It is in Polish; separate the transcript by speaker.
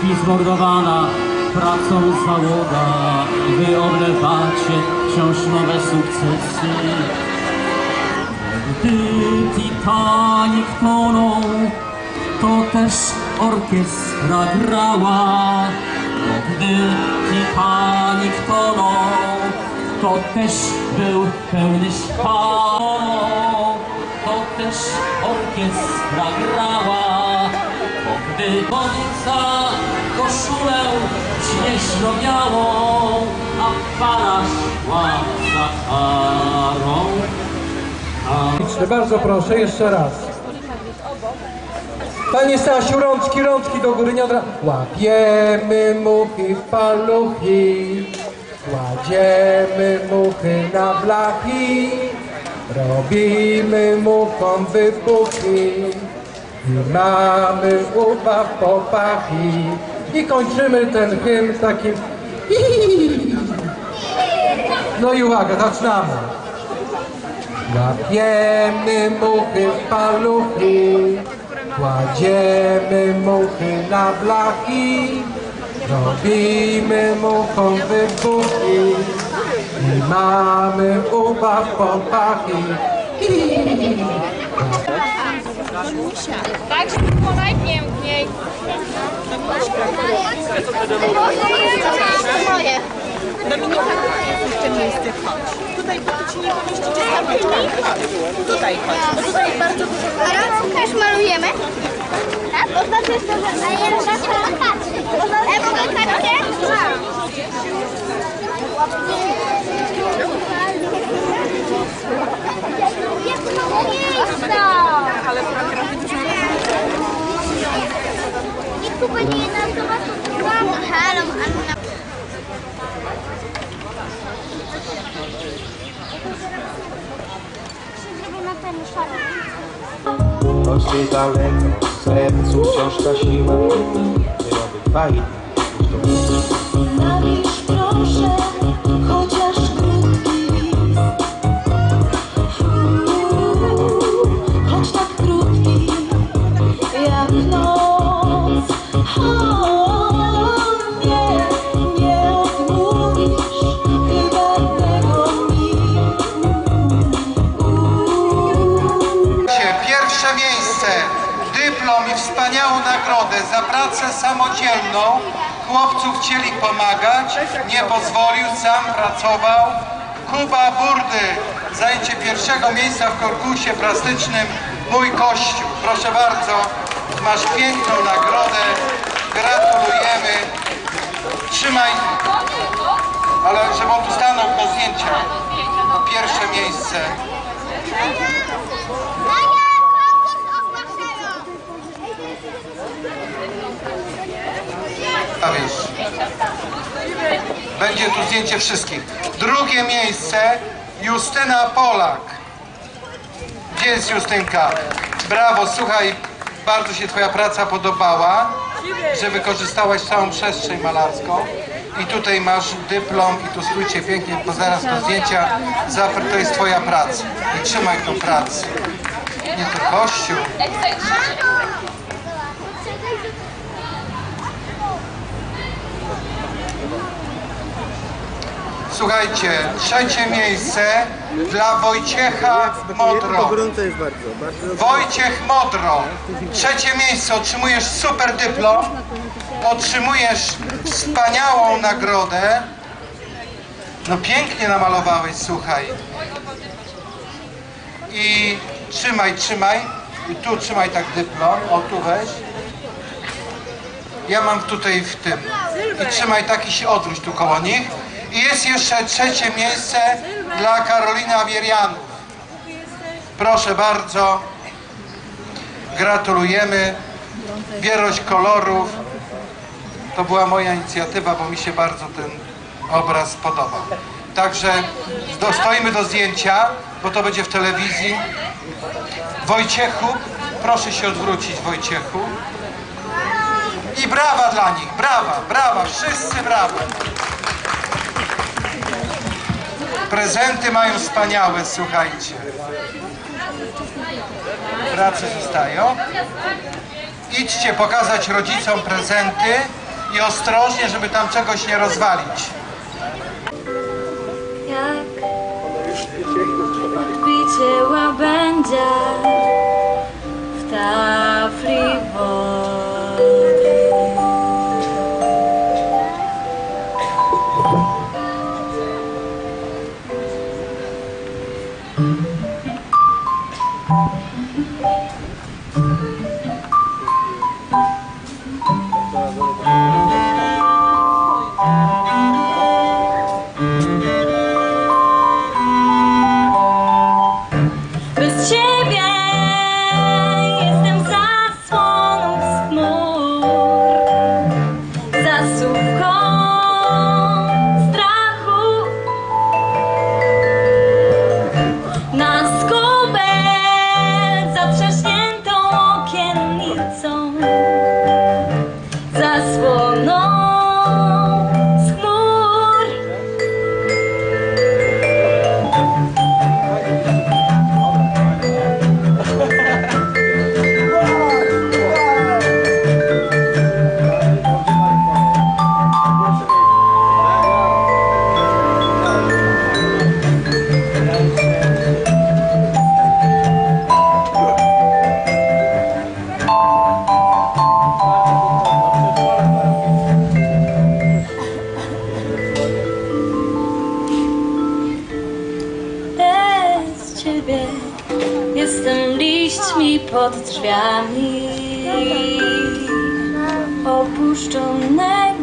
Speaker 1: śpi zmordowana pracą załoga. Wy oblewacie wciąż nowe sukcesy. Gdy Titanic tonął, to też orkiestra grała. Gdy Titanic tonął, to też był pełny szpał. To też orkiestra grała. Bo gdy końca koszulę śnieżno-białą, a para szła za parą.
Speaker 2: Bardzo proszę, jeszcze raz. Panie Stasiu, rączki, rączki do góry, nie od razu. Łapiemy muchy w paluchy, kładziemy muchy na blachy, robimy muchom wybuchy mamy ubaw popachy. I kończymy ten hymn takim No i uwaga, zaczynamy. Łapiemy muchy w paluchy, kładziemy muchy na blachy, robimy muchom wybuchy i mamy ubaw popachy.
Speaker 3: Tak, żeby było najpiękniej.
Speaker 4: Dominika, jeszcze miejsce chodź. Tutaj, bo tu ci nie pomieścicie samotnie. Chodź. Tutaj chodź, bo tutaj bardzo dużo
Speaker 3: A też malujemy? Tak? To znaczy, że... A ja
Speaker 5: Rośnie daleko, sercu wciąż ta siła
Speaker 6: Nie
Speaker 7: robię fajnie nagrodę za pracę samodzielną. Chłopców chcieli pomagać, nie pozwolił, sam pracował. Kuba Burdy, zajęcie pierwszego miejsca w konkursie plastycznym Mój Kościół. Proszę bardzo, masz piękną nagrodę, gratulujemy. Trzymaj, ale żeby on tu stanął do zdjęcia. To pierwsze miejsce. A wiesz, będzie tu zdjęcie wszystkich. Drugie miejsce Justyna Polak. Gdzie jest Justynka? Brawo, słuchaj, bardzo się Twoja praca podobała, że wykorzystałaś całą przestrzeń malarską. I tutaj masz dyplom i tu stójcie pięknie, bo zaraz do zdjęcia. To jest Twoja praca. I trzymaj tą pracę. Nie to kościół. Słuchajcie, trzecie miejsce dla Wojciecha Modro.
Speaker 5: gorąco jest bardzo, bardzo
Speaker 7: Wojciech Modro. Trzecie miejsce, otrzymujesz super dyplom. Otrzymujesz wspaniałą nagrodę. No pięknie namalowałeś, słuchaj. I trzymaj, trzymaj. I tu trzymaj tak dyplom. O, tu weź. Ja mam tutaj w tym. I trzymaj taki się odwróć tu koło nich. I jest jeszcze trzecie miejsce dla Karoliny Awierianów. Proszę bardzo. Gratulujemy. Wierość kolorów. To była moja inicjatywa, bo mi się bardzo ten obraz podobał. Także stoimy do zdjęcia, bo to będzie w telewizji. Wojciechu, proszę się odwrócić Wojciechu. I brawa dla nich, brawa, brawa, wszyscy brawa. Prezenty mają wspaniałe, słuchajcie. Prace zostają. Idźcie pokazać rodzicom prezenty i ostrożnie, żeby tam czegoś nie rozwalić.
Speaker 6: jak odbicie łabędzia w tafli pod drzwiami opuszczonego